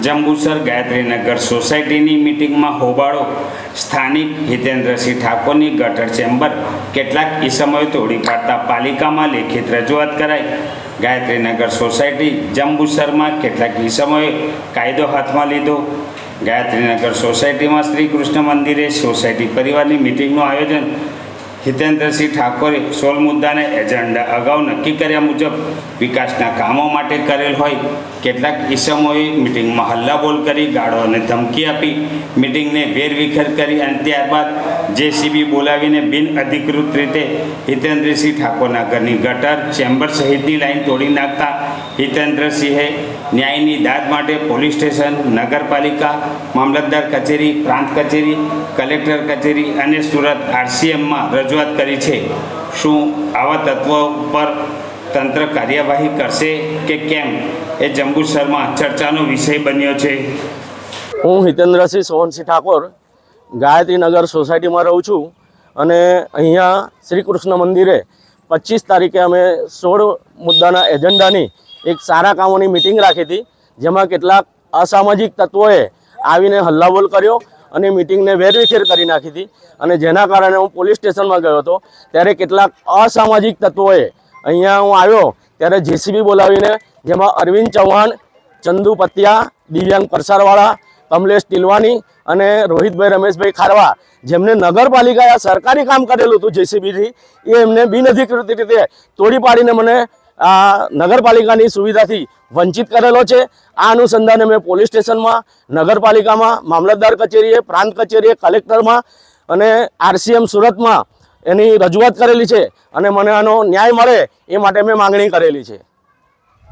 જંબુસર ગાયત્રીનગર સોસાયટીની મિટિંગમાં હોબાળો સ્થાનિક હિતેન્દ્રસિંહ ઠાકોરની ગટર ચેમ્બર કેટલાક ઈસમોએ તોડી પાડતા પાલિકામાં લેખિત રજૂઆત કરાઈ. ગાયત્રીનગર સોસાયટી જંબુસરમાં કેટલાક ઈસમોએ કાયદો હાથમાં લીધો. ગાયત્રીનગર સોસાયટીમાં શ્રી કૃષ્ણ મંદિરે સોસાયટી પરિવારની મિટિંગનું આયોજન હિતેન્દ્રસિંહ ઠાકોરે સોળ મુદ્દાને એજન્ડા અગાઉ નક્કી કર્યા મુજબ વિકાસના કામો માટે કરેલ હોય, કેટલાક ઈસમોએ મિટિંગમાં હલ્લાબોલ કરી, ગાળો અને ધમકી આપી, મિટિંગને વેરવિખેર કરી અને ત્યારબાદ જેસીબી બોલાવીને બિન અધિકૃત રીતે હિતેન્દ્રસિંહ ઠાકોરના ઘરની ગટર, ચેમ્બર સહિતની લાઈન તોડી નાખતા હિતેન્દ્રસિંહે ન્યાયની દાદ માટે પોલીસ સ્ટેશન, નગરપાલિકા, મામલતદાર કચેરી, પ્રાંત કચેરી, કલેક્ટર કચેરી અને સુરત આરસીએમમાં રજૂઆત કરી છે. શું આવા તત્વો ઉપર તંત્ર કાર્યવાહી કરશે કે કેમ? એ જંબુસરમાં ચર્ચાનો વિષય બન્યો છે. હું હિતેન્દ્રસિંહ સોહનસિંહ ઠાકોર ગાયત્રીનગર સોસાયટીમાં રહું છું અને અહીંયા શ્રી કૃષ્ણ મંદિરે પચીસ તારીખે અમે સોળ મુદ્દાના એજન્ડાની એક સારા કામોની મિટિંગ રાખી હતી, જેમાં કેટલાક અસામાજિક તત્વોએ આવીને હલ્લાબોલ કર્યો અને મિટિંગને વેરવિખેર કરી નાખી હતી. અને જેના કારણે હું પોલીસ સ્ટેશનમાં ગયો હતો, ત્યારે કેટલાક અસામાજિક તત્વોએ અહીંયા હું આવ્યો, ત્યારે જેસીબી બોલાવીને, જેમાં અરવિંદ ચૌહાણ, ચંદુ પતિયા, દિવ્યાંગ પરસારવાળા કમલેશ ટીલવાની અને રોહિતભાઈ રમેશભાઈ ખારવા, જેમને નગરપાલિકાએ સરકારી કામ કરેલું હતું જેસીબીથી, એ એમને બિનઅધિકૃત રીતે તોડી પાડીને મને આ નગરપાલિકાની સુવિધાથી વંચિત કરેલો છે. આ અનુસંધાને મેં પોલીસ સ્ટેશનમાં, નગરપાલિકામાં, મામલતદાર કચેરીએ, પ્રાંત કચેરીએ, કલેક્ટરમાં અને આરસીએમ સુરતમાં એની રજૂઆત કરેલી છે અને મને આનો ન્યાય મળે એ માટે મેં માંગણી કરેલી છે.